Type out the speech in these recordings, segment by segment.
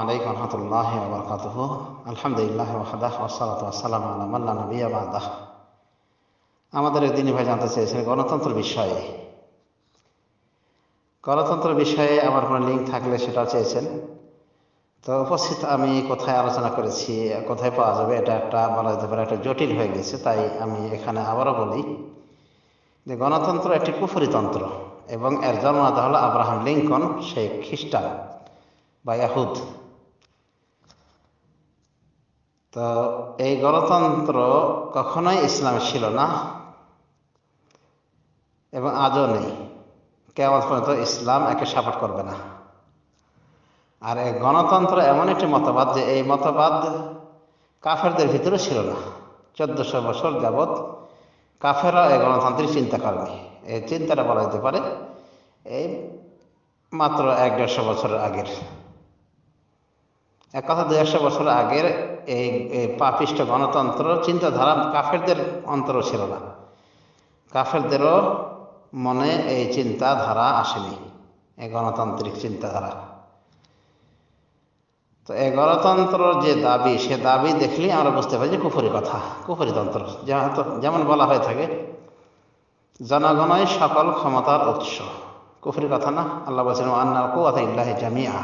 عليكم ورحمة الله وبركاته الحمد لله وحده والصلاة والسلام على من لا نبي بعده আমাদের দিনী ভাই জানতে চেয়েছেন গণতন্ত্র বিষয়ে গণতন্ত্র বিষয়ে আমার কোনো লিঙ্ক থাকলে সেটা চেয়েছেন। তো উপস্থিত আমি কোথায় আলোচনা করেছি, কোথায় পাওয়া যাবে, এটা একটা বলা যেতে পারে একটা জটিল হয়ে গেছে, তাই আমি এখানে আবারও বলি যে গণতন্ত্র একটি কুফরিতন্ত্র এবং এর জন্মদাতা হলো আব্রাহাম লিঙ্কন সেই খ্রিস্টান বা ইয়াহুদ। তো এই গণতন্ত্র কখনোই ইসলাম ছিল না এবং আজও নেই। কেমন পর্যন্ত ইসলাম একে সাপোর্ট করবে না। আর এই গণতন্ত্র এমন একটি মতবাদ যে এই মতবাদ কাফেরদের ভিতরে ছিল না। চোদ্দশো বছর যাবৎ কাফেররা এই গণতান্ত্রিক চিন্তা করেনি। এই চিন্তাটা বলা যেতে পারে এই মাত্র এক দেড়শো বছরের আগের। এক কথা একশো বছর আগের এই পাপিষ্ট গণতন্ত্র চিন্তাধারা কাফেরদের অন্তরও ছিল না। কাফেরদেরও মনে এই চিন্তাধারা আসেনি, এই গণতান্ত্রিক চিন্তাধারা। তো এই গণতন্ত্র যে দাবি, সে দাবি দেখলেই আমরা বুঝতে পারি যে কুফরি কথা কুফরিতন্ত্র যেমন বলা হয়ে থাকে, জনগণই সকল ক্ষমতার উৎস। কুফরি কথা না? আল্লাহ বলছেন আন্না কুয়াত ইল্লাহি জামিয়া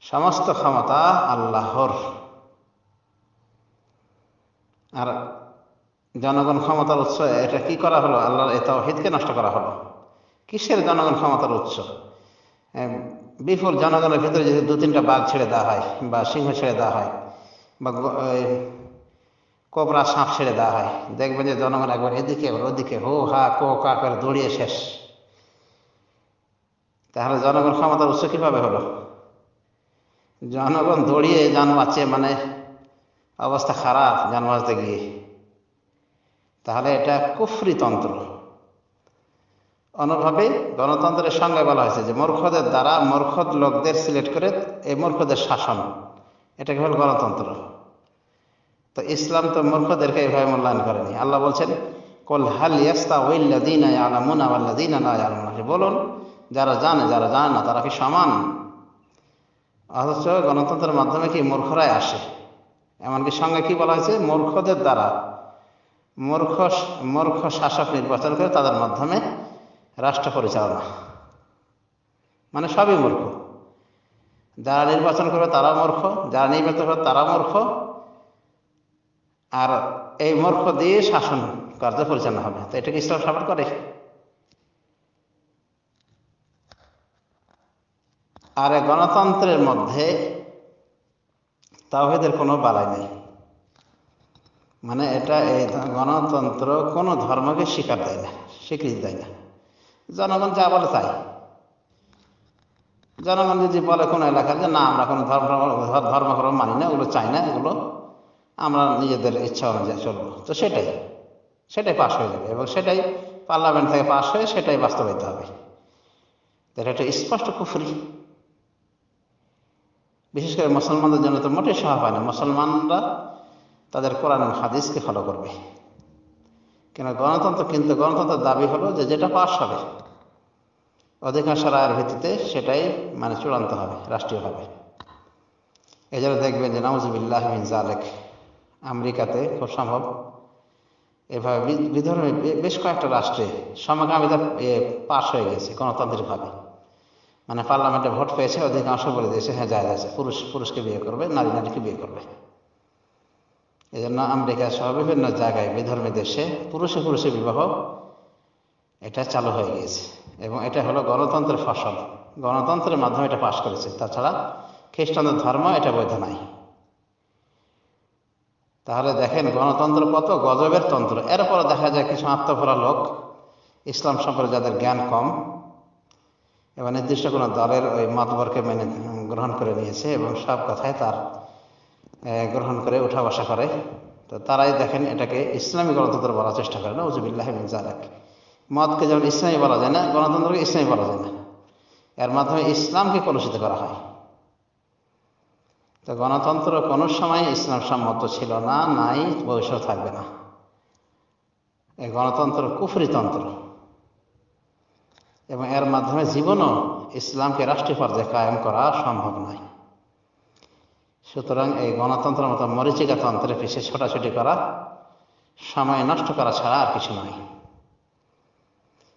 সমস্ত ক্ষমতা আল্লাহর। আর জনগণ ক্ষমতার উৎস, এটা কি করা হলো? আল্লাহর এ তাওহিদকে নষ্ট করা হলো। কিসের জনগণ ক্ষমতার উৎস? বিপুল জনগণের ভিতরে যদি দু তিনটা বাঘ ছেড়ে দেওয়া হয়, বা সিংহ ছেড়ে দেওয়া হয়, বা কোবরা সাপ ছেড়ে দেওয়া হয় দেখবে যে জনগণ একবার এদিকে, একবার ওদিকে, হো, হা, কো, কা করে দৌড়িয়ে শেষ। তাহলে জনগণ ক্ষমতার উৎস কীভাবে হলো? জনগণ দৌড়িয়ে যান বাঁচে মানে অবস্থা খারাপ যান বাঁচতে গিয়ে। তাহলে এটা কুফরিতন্ত্র অন্যভাবে গণতন্ত্রের সঙ্গে বলা হয়েছে যে মূর্খদের দ্বারা মূর্খ লোকদের সিলেক্ট করে এই মূর্খদের শাসন। এটাকে হল গণতন্ত্র। তো ইসলাম তো মূর্খদেরকে এইভাবে মূল্যায়ন করেনি। আল্লাহ বলছেন, কল হাল ইয়াস্তা ওইল্লাদিন আলামুন আল্লাদিন বলুন, যারা জানে যারা জানে না, তারা কি সমান? অথচ গণতন্ত্রের মাধ্যমে কি মূর্খরাই আসে? এমনকি সঙ্গে কি বলা হয়েছে? মূর্খদের দ্বারা। মূর্খ মূর্খ শাসক নির্বাচন করে তাদের মাধ্যমে রাষ্ট্র পরিচালনা। মানে সবই মূর্খ। যারা নির্বাচন করবে তারা মূর্খ, যারা নির্বাচন করবে তারা মূর্খ। আর এই মূর্খ দিয়ে শাসন কার্য পরিচালনা হবে। তো এটাকে ইসলাম সাপোর্ট করে। আর গণতন্ত্রের মধ্যে তাওহেদের কোনো বালাই নেই। মানে এটা এই গণতন্ত্র কোনো ধর্মকে স্বীকার দেয় না, স্বীকৃতি দেয় না। জনগণ যা বলে তাই। জনগণ যদি বলে কোনো এলাকার যে না, আমরা কোনো ধর্ম ধর্ম কর্ম মানি না ওগুলো চাই না, এগুলো আমরা নিজেদের ইচ্ছা অনুযায়ী চলবো। তো সেটাই সেটাই পাশ হয়ে যাবে এবং সেটাই পার্লামেন্ট থেকে পাশ হয়ে সেটাই বাস্তবায়িত হবে। এটা একটা স্পষ্ট কুফরি। বিশেষ করে মুসলমানদের জন্য তো মোটেই সহায় হয় না। মুসলমানরা তাদের কোরআন হাদিসকে ফলো করবে। কেন গণতন্ত্র, কিন্তু গণতন্ত্রের দাবি হলো যে যেটা পাশ হবে, অধিকাংশ রায়ের ভিত্তিতে সেটাই মানে চূড়ান্ত হবে রাষ্ট্রীয়ভাবে এই জন্য দেখবেন যে নওয়াজবিল্লাহ মিন জালেক আমেরিকাতে খুব সম্ভব এভাবে বিধর্মী বেশ কয়েকটা রাষ্ট্রে সমকামিতা পাশ হয়ে গেছে গণতান্ত্রিকভাবে। মানে পার্লামেন্টে ভোট পেয়েছে, অধিকাংশ বলে দিয়েছে হ্যাঁ যায় যাচ্ছে পুরুষ, পুরুষকে বিয়ে করবে, নারী, নারীকে বিয়ে করবে। এই জন্য আমেরিকা সহ বিভিন্ন জায়গায় বিধর্মী দেশে পুরুষে পুরুষে বিবাহ এটা চালু হয়ে গিয়েছে। এবং এটা হলো গণতন্ত্রের ফসল। গণতন্ত্রের মাধ্যমে এটা পাশ করেছে। তাছাড়া খ্রিস্টানদের ধর্ম এটা বৈধ নাই। তাহলে দেখেন, গণতন্ত্র কত গজবের তন্ত্র। এরপরে দেখা যায় কিছু আত্মভরা লোক, ইসলাম সম্পর্কে যাদের জ্ঞান কম, এবং নির্দিষ্ট কোনো দলের ওই মতবরকে মেনে গ্রহণ করে নিয়েছে এবং সব কথায় তার গ্রহণ করে, উঠা বসা করে। তো তারাই দেখেন এটাকে ইসলামী গণতন্ত্র বলার চেষ্টা করে না উজুবিল্লাহ জালাক মদকে যেমন ইসলামী বলা যায় না, গণতন্ত্রকে ইসলামী বলা যায় না। এর মাধ্যমে ইসলামকে কলুষিত করা হয়। তো গণতন্ত্র কোনো সময় ইসলাম সম্মত ছিল না, নাই, ভবিষ্যৎ থাকবে না। এই গণতন্ত্র কুফরিতন্ত্র এবং এর মাধ্যমে জীবনও ইসলামকে রাষ্ট্রীয় পর্যায়ে কায়েম করা সম্ভব নয়। সুতরাং এই গণতন্ত্রের মতো মরিচিকা তন্ত্রের পিছিয়ে ছোটাছুটি করা, সময় নষ্ট করা ছাড়া আর কিছু নয়।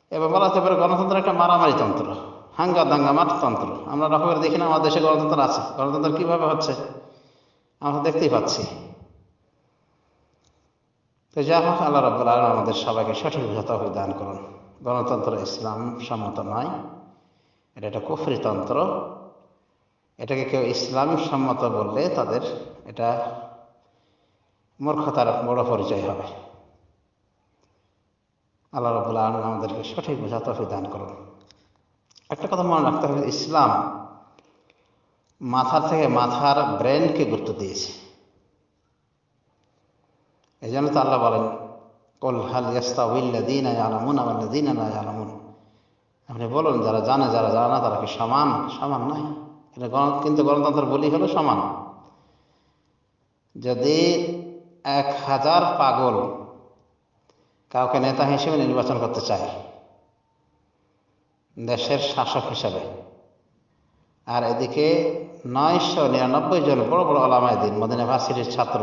এবং বলা যেতে পারে গণতন্ত্র একটা মারামারি তন্ত্র, হাঙ্গা দাঙ্গামার তন্ত্র। আমরা করে দেখি না, আমাদের দেশে গণতন্ত্র আছে। গণতন্ত্র কীভাবে হচ্ছে? আমরা দেখতেই পাচ্ছি। তো যা হোক, আল্লাহ রব্বুল আলম আমাদের সবাইকে সঠিক বুঝাতে দান করুন। গণতন্ত্র ইসলাম সম্মত নয়। এটা একটা কুফরি তন্ত্র। এটাকে কেউ ইসলাম সম্মত বললে তাদের এটা মূর্খতার বড় পরিচয় হবে। আল্লাহ রবুল আলম আমাদেরকে সঠিক বোঝাতে দান করুন। একটা কথা মনে রাখতে হবে ইসলাম মাথার থেকে মাথার ব্রেনকে গুরুত্ব দিয়েছে। এই জন্য তো আল্লাহ বলেন, কল হাল ইয়াস্তাউল্লাদিন আলামুন আল্লাদিন আলামুন আপনি বলুন, যারা জানে যারা জানে তারা কি সমান? সমান নয়। কিন্তু গণতন্ত্র বলি হলো সমান। যদি এক হাজার পাগল কাউকে নেতা হিসেবে নির্বাচন করতে চায়, দেশের শাসক হিসাবে, আর এদিকে নয়শো নিরানব্বই জন বড় বড় আলামায়দিন মদিনা ভার্সিটির ছাত্র,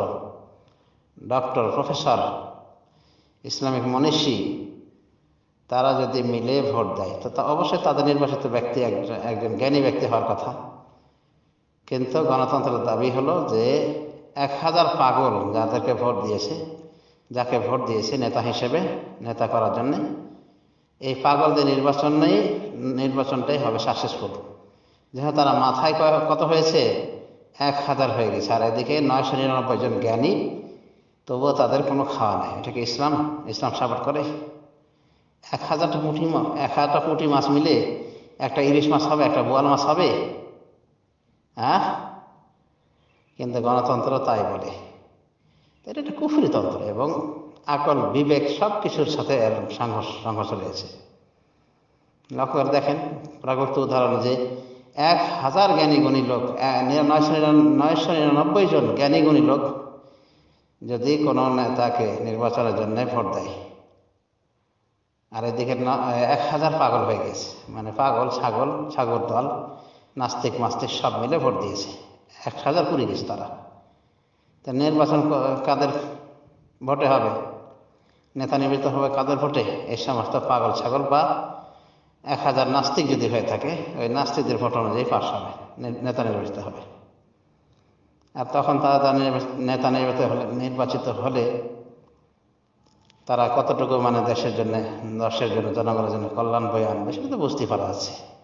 ডক্টর, প্রফেসর, ইসলামিক মনীষী, তারা যদি মিলে ভোট দেয়, তো তা অবশ্যই তাদের নির্বাচিত ব্যক্তি একজন জ্ঞানী ব্যক্তি হওয়ার কথা। কিন্তু গণতন্ত্রের দাবি হলো যে এক হাজার পাগল যাদেরকে ভোট দিয়েছে, যাকে ভোট দিয়েছে নেতা হিসেবে, নেতা করার জন্য, এই পাগলদের নির্বাচন নেই, নির্বাচনটাই হবে সাকসেসফুল যেহেতু তারা মাথায় কত হয়েছে? এক হাজার হয়ে গেছে। আর এদিকে নয়শো নিরানব্বই জন জ্ঞানী, তবুও তাদের কোনো খাওয়া নেই। এটাকে ইসলাম? ইসলাম সাপোর্ট করে? এক হাজারটা পুঁটি এক হাজারটা পুঁটি মাছ মিলে একটা ইলিশ মাছ হবে, একটা বোয়াল মাছ হবে? হ্যাঁ কিন্তু গণতন্ত্র তাই বলে। এটা একটা কুফরি তন্ত্র এবং আকল, বিবেক সব কিছুর সাথে এর সংঘর্ষ সংঘর্ষ রয়েছে। লক্ষ্য করে দেখেন প্রাগত উদাহরণ যে এক হাজার জ্ঞানী গুণী লোক নয়শো নয়শো নিরানব্বই জন জ্ঞানী গুণী লোক যদি কোনো নেতাকে নির্বাচনের জন্য ভোট দেয়, আর এদিকে এক হাজার পাগল হয়ে গেছে। মানে পাগল, ছাগল ছাগল দল। নাস্তিক, মাস্তিক সব মিলে ভোট দিয়েছে। এক হাজার পুরে গেছে তারা। তা নির্বাচন কাদের ভোটে হবে? নেতা নির্বাচিত হবে কাদের ভোটে? এই সমস্ত পাগল ছাগল বা এক হাজার নাস্তিক যদি হয়ে থাকে, ওই নাস্তিকদের ভোট অনুযায়ী পাশ হবে নেতা নির্বাচিত হবে। আর তখন তারা তারা নেতা নির্বাচিত হলে নির্বাচিত হলে তারা কতটুকু মানে দেশের জন্য দেশের জন্য, জনগণের জন্য কল্যাণ বয়ে আনবে, সেটা তো বুঝতেই পারা যাচ্ছে।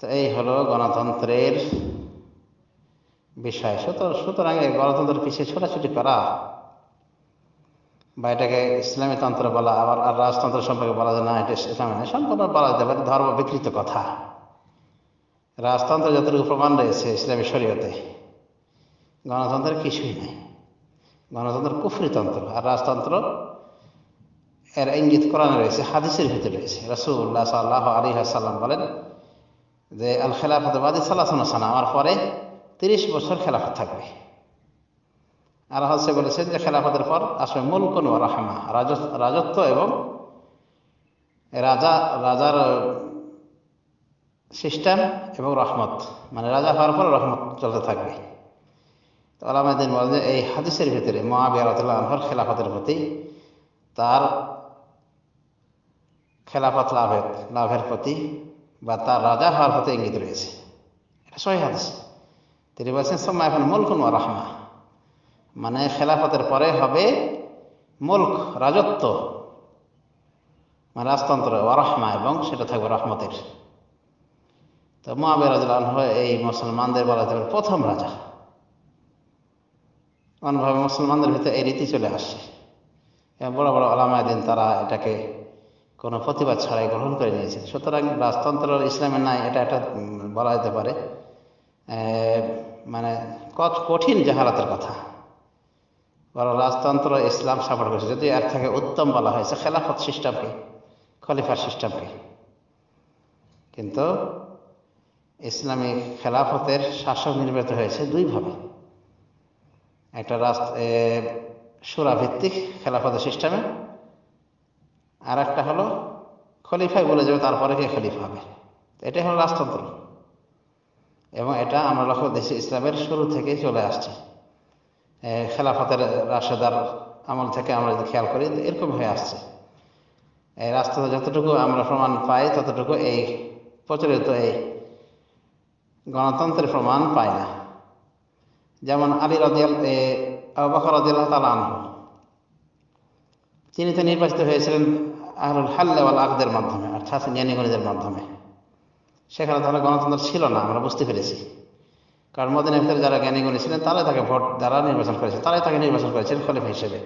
তো এই হলো গণতন্ত্রের বিষয়। সুতরাং এই গণতন্ত্রের পিছিয়ে ছোটাছুটি করা বা এটাকে ইসলামী তন্ত্র বলা আবার আর রাজতন্ত্র সম্পর্কে বলা যায় না, এটা ইসলামী নয়, সম্পূর্ণ বলা যেতে পারে ধর্ম বিকৃত কথা। রাজতন্ত্র যতটুকু প্রমাণ রয়েছে ইসলামী শরীয়তে, গণতন্ত্রের কিছুই নেই। গণতন্ত্র কুফরিতন্ত্র আর রাজতন্ত্র এর ইঙ্গিত কোরআনে রয়েছে, হাদিসের ভিতরে রয়েছে। রসুল্লাহ সাল্লাহ আলী সাল্লাম বলেন যে আল খেলাফত বাদী সাল্লাহ সানা আমার পরে তিরিশ বছর খেলাফত থাকবে। আর হচ্ছে বলেছেন যে খেলাফতের পর আসবে মুলকুন ও রাহমা রাজ- রাজত্ব এবং রাজা, রাজার সিস্টেম এবং রহমত। মানে রাজা হওয়ার পর রহমত চলতে থাকবে। তো আলামাদিন বলেন যে এই হাদিসের ভিতরে মহাবিয়া রতুল্লাহ আনহর খেলাফতের প্রতি তার খেলাফত লাভের লাভের প্রতি বা তার রাজা হওয়ার হতে ইঙ্গিত রয়েছে। এটা সহি হাদিস। তিনি বলছেন সময় এখন মুলকুন ও রাহমা। মানে খেলাফতের পরে হবে মুল্ক, রাজত্ব মানে রাজতন্ত্র ওয়ারহমা এবং সেটা থাকবে রহমতের। তো মহাবীর রাজু এই মুসলমানদের বলা যাবে প্রথম রাজা। অন্যভাবে মুসলমানদের ভিতরে এই রীতি চলে আসছে। বড় বড় আলামায় দিন তারা এটাকে কোনো প্রতিবাদ ছাড়াই গ্রহণ করে নিয়েছে। সুতরাং রাজতন্ত্র ইসলামের নাই, এটা একটা বলা যেতে পারে মানে কত কঠিন জাহালাতের কথা। বড় রাজতন্ত্র ইসলাম সাপোর্ট করেছে। যদি এর থেকে উত্তম বলা হয়েছে খেলাফত সিস্টেমকে, খলিফার সিস্টেমকে। কিন্তু ইসলামী খেলাফতের শাসক নির্মিত হয়েছে দুইভাবে। একটা রাস্তা সুরাভিত্তিক খেলাফতের সিস্টেমে আর একটা হলো খলিফাই বলে যাবে, তারপরে কে খলিফা হবে? এটাই হলো রাজতন্ত্র। এবং এটা আমরা লক্ষ্য দেশে ইসলামের শুরু থেকেই চলে আসছে। খেলাফতের রাশেদার আমল থেকে আমরা যদি খেয়াল করি, এরকম হয়ে আসছে। এই রাস্তাতে যতটুকু আমরা প্রমাণ পাই, ততটুকু এই প্রচলিত এই গণতন্ত্রের প্রমাণ পাই না। যেমন আলী রাজিয়াল বকর রাজিয়াল তালা আনহু। তিনি তো নির্বাচিত হয়েছিলেন আহরুল হাল্লাওয়াল আকদের মাধ্যমে, অর্থাৎ জ্ঞানীগণীদের মাধ্যমে। সেখানে তাহলে গণতন্ত্র ছিল না, আমরা বুঝতে পেরেছি। কারণ মদিনের ভিতরে যারা জ্ঞানীগুণী ছিলেন, তারাই তাকে ভোট দ্বারা নির্বাচন করেছে, তারাই তাকে নির্বাচন করেছেন খলিফা হিসেবে।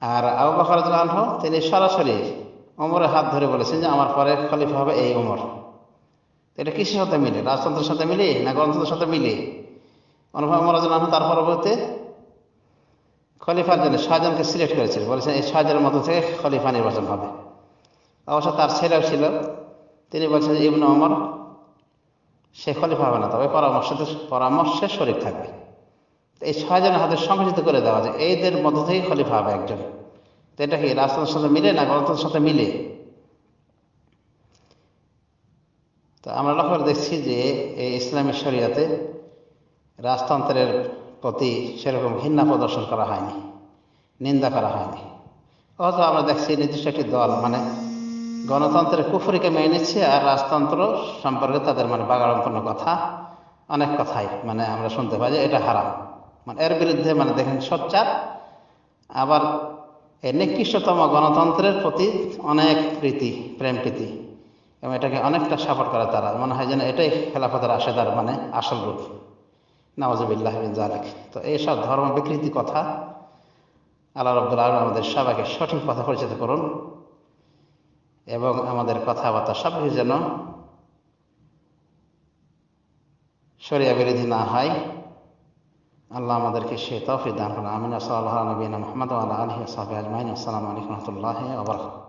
আর আবু বকর আনহ, তিনি সরাসরি ওমরের হাত ধরে বলেছেন যে, আমার পরে খলিফা হবে এই ওমর এটা কিসের সাথে মিলে? রাজতন্ত্রের সাথে মিলে না গণতন্ত্রের সাথে মিলে? অনুভব ওমর আনহ তার পরবর্তীতে খলিফার জন্য শাহজাহানকে সিলেক্ট করেছিল। বলেছেন, এই শাহজাহানের মতো থেকে খলিফা নির্বাচন হবে। অবশ্য তার ছেলেও ছিল। তিনি বলছেন, ইবন অমর সে খলিফা হবে না, তবে পরামর্শ পরামর্শে শরিক থাকবে। এই ছয়জনের হাতে সংগঠিত করে দেওয়া যায় এইদের মধ্য থেকেই খলিফা হবে একজন। তো এটা কি রাজতন্ত্রের সাথে মিলে না গণতন্ত্রের সাথে মিলে? তো আমরা লক্ষ্য দেখছি যে, এই ইসলামী শরিয়াতে রাজতন্ত্রের প্রতি সেরকম ঘৃণা প্রদর্শন করা হয়নি, নিন্দা করা হয়নি। অথচ আমরা দেখছি নির্দিষ্ট একটি দল মানে গণতন্ত্রের কুফুরিকে মেনে নিচ্ছে আর রাজতন্ত্র সম্পর্কে তাদের মানে বাগাড়ম্পন্ন কথা, অনেক কথাই মানে আমরা শুনতে পাই যে এটা হারাম। মানে এর বিরুদ্ধে মানে দেখেন সোচ্চার, আবার এই নিকৃষ্টতম গণতন্ত্রের প্রতি অনেক প্রীতি, প্রেম প্রীতি, এবং এটাকে অনেকটা সাপোর্ট করে তারা। মনে হয় যেন এটাই খেলাফতের আশেদার মানে আসল রূপ। নওয়াজবিল্লাহ জালেক তো এইসব ধর্ম বিকৃতি কথা আল্লাহ রব্দুল আলম আমাদের সবাইকে সঠিক পথে পরিচিত করুন এবং আমাদের কথাবার্তা সব কিছু যেন সরিয়া বিরোধী না হয়। আল্লাহ আমাদেরকে সে তফি দান করুন। আমিন। সাল্লাহ নবীন মোহাম্মদ আল্লাহ আলহি সাহাবি আজমাইন। আসসালামু আলাইকুম রহমতুল্লাহ আবার